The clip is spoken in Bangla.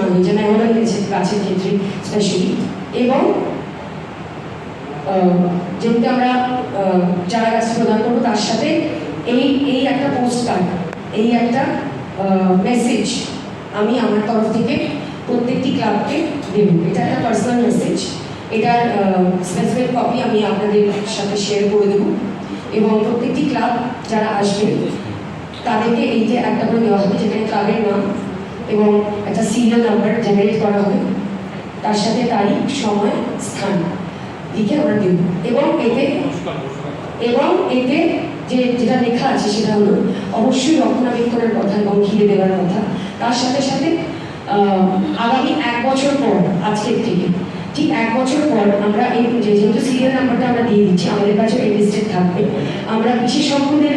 গাছের গাছের ক্ষেত্রে স্পেশালি এবং যেহেতু আমরা চারা গাছ প্রদান করব, তার সাথে এই এই একটা পোস্ট কার্ড এই একটা মেসেজ আমি আমার তরফ থেকে প্রত্যেকটি ক্লাবকে দেব। এটা একটা পার্সোনাল মেসেজ এটার স্পেসিফিক কপি আমি আপনাদের সাথে শেয়ার করে দেবো। এবং প্রত্যেকটি ক্লাব যারা আসবে, তাদেরকে এই যে একটা করে দেওয়া হবে, যেখানে ক্লাবের নাম এবং একটা সিরিয়াল নাম্বার জেনারেট করা হবে। তার সাথে তারিখ সময় স্থান। লিখে আমরা দেব। এবং এতে এবং এতে যে যেটা লেখা আছে সেটা হলো, অবশ্যই রক্ষণাবেক্ষণের কথা এবং ঘিরে দেওয়ার কথা। তার সাথে সাথে আগামী এক বছর পর, আজকের থেকে, ঠিক এক বছর পর আমরা এই যেহেতু সিরিয়াল নাম্বারটা আমরা দিয়ে দিচ্ছি, আমাদের কাছে লিস্টে থাকবে। আমরা বিশেষজ্ঞদের